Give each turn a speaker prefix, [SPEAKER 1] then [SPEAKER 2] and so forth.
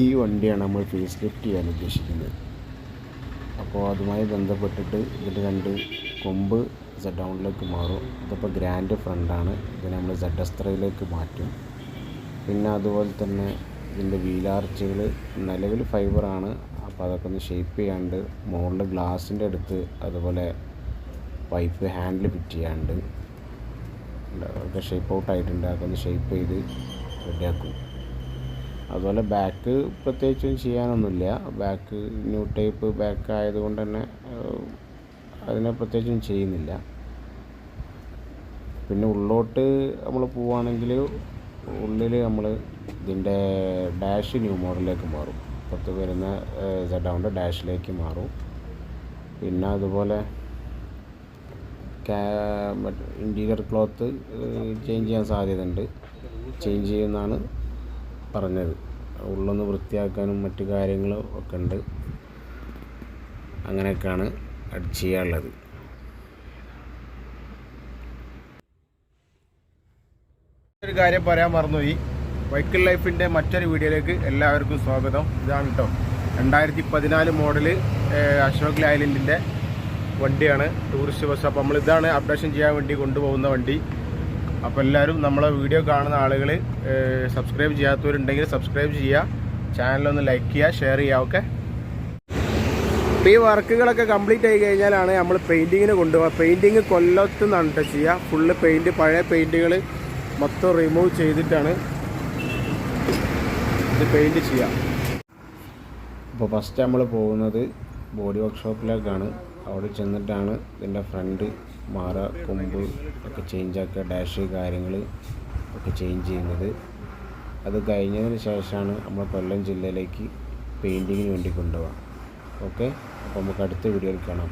[SPEAKER 1] ഈ വണ്ടിയാണ് നമ്മൾ ഫേസ് ലിഫ്റ്റ് ചെയ്യാൻ ഉദ്ദേശിക്കുന്നത്. അപ്പോൾ അതുമായി ബന്ധപ്പെട്ടിട്ട് ഇതിന്റെ രണ്ട് കൊമ്പ് സെഡ് ഡൗണിലേക്ക് മാറും. ഇതിപ്പോൾ ഗ്രാൻഡ് ഫ്രണ്ടാണ് ഇതിനെ നമ്മൾ സെഡ് എസ്ത്രയിലേക്ക് മാറ്റും. പിന്നെ അതുപോലെ തന്നെ ഇതിന്റെ വീലാർച്ചുകൾ നിലവിൽ ഫൈബറാണ് അപ്പോൾ അതൊക്കെ ഒന്ന് ഷേപ്പ് ചെയ്യാണ്ട് മുകളിൽ ഗ്ലാസിന്റെ അടുത്ത് അതുപോലെ പൈപ്പ് ഹാൻഡിൽ ഫിറ്റ് ചെയ്യാണ്ട് അതൊക്കെ ഷേപ്പ് ഔട്ട് ആയിട്ടുണ്ട്. അതൊക്കെ ഒന്ന് ഷേപ്പ് ചെയ്ത് റെഡിയാക്കും അതുപോലെ ബാക്ക് പ്രത്യേകിച്ചും ചെയ്യാനൊന്നുമില്ല. ബാക്ക് ന്യൂ ടൈപ്പ് ബാക്ക് ആയതുകൊണ്ട് തന്നെ അതിനെ പ്രത്യേകിച്ചും ചെയ്യുന്നില്ല. പിന്നെ ഉള്ളോട്ട് നമ്മൾ പോവുകയാണെങ്കിൽ ഉള്ളിൽ നമ്മൾ ഇതിന്റെ ഡാഷ് ന്യൂ മോഡലിലേക്ക് മാറും. പുറത്ത് വരുന്ന സെഡൗണ്ട് ഡാഷിലേക്ക് മാറും. പിന്നെ അതുപോലെ ഇന്റീരിയർ ക്ലോത്ത് ചേഞ്ച് ചെയ്യാൻ സാധ്യതയുണ്ട്. ചേഞ്ച് ചെയ്യുമെന്നാണ് പറഞ്ഞത്. ഉള്ളൊന്ന് വൃത്തിയാക്കാനും മറ്റു കാര്യങ്ങളും ഒക്കെ ഉണ്ട്. അങ്ങനെയൊക്കെയാണ് ചെയ്യാനുള്ളത്.
[SPEAKER 2] ഒരു കാര്യം പറയാൻ മറന്നുപോയി. വൈക്കിൾ ലൈഫിന്റെ മറ്റൊരു വീഡിയോയിലേക്ക് എല്ലാവർക്കും സ്വാഗതം. ഇതാണ് കേട്ടോ രണ്ടായിരത്തി പതിനാല് മോഡൽ അശോക് ലൈലൻഡിന്റെ വണ്ടിയാണ് ടൂറിസ്റ്റ് ബസ് അപ്പോൾ നമ്മൾ ഇതാണ് അപ്ഡേഷൻ ചെയ്യാൻ വേണ്ടി കൊണ്ടുപോകുന്ന വണ്ടി. അപ്പോൾ എല്ലാവരും നമ്മളെ വീഡിയോ കാണുന്ന ആളുകൾ സബ്സ്ക്രൈബ് ചെയ്യാത്തവരുണ്ടെങ്കിൽ സബ്സ്ക്രൈബ് ചെയ്യുക ചാനലൊന്ന് ലൈക്ക് ചെയ്യുക ഷെയർ ചെയ്യുക ഓക്കെ അപ്പോൾ ഈ വർക്കുകളൊക്കെ കംപ്ലീറ്റ് ആയി കഴിഞ്ഞാലാണ് നമ്മൾ പെയിന്റിങ്ങിന് കൊണ്ടുപോകുക പെയിന്റിങ് കൊല്ലത്ത് നിന്നാണ് കേട്ടോ ചെയ്യുക ഫുള്ള് പെയിന്റ് പഴയ പെയിന്റുകൾ മൊത്തം റിമൂവ് ചെയ്തിട്ടാണ് ഇത് പെയിന്റ് ചെയ്യുക
[SPEAKER 1] അപ്പോൾ ഫസ്റ്റ് നമ്മൾ പോകുന്നത് ബോഡി വർക്ക്ഷോപ്പിലേക്കാണ് അവിടെ ചെന്നിട്ടാണ് ഇതിന്റെ ഫ്രണ്ട് മാറ കൊമ്പ് ഒക്കെ ചേഞ്ച് ആക്കുക ഡാഷ് കാര്യങ്ങൾ ഒക്കെ ചേഞ്ച് ചെയ്യുന്നത്. അത് കഴിഞ്ഞതിന് ശേഷമാണ് നമ്മൾ കൊല്ലം ജില്ലയിലേക്ക് പെയിന്റിങ്ങിന് വേണ്ടി കൊണ്ടുപോകാം ഓക്കെ അപ്പോൾ നമുക്ക് അടുത്ത വീഡിയോയിൽ കാണാം.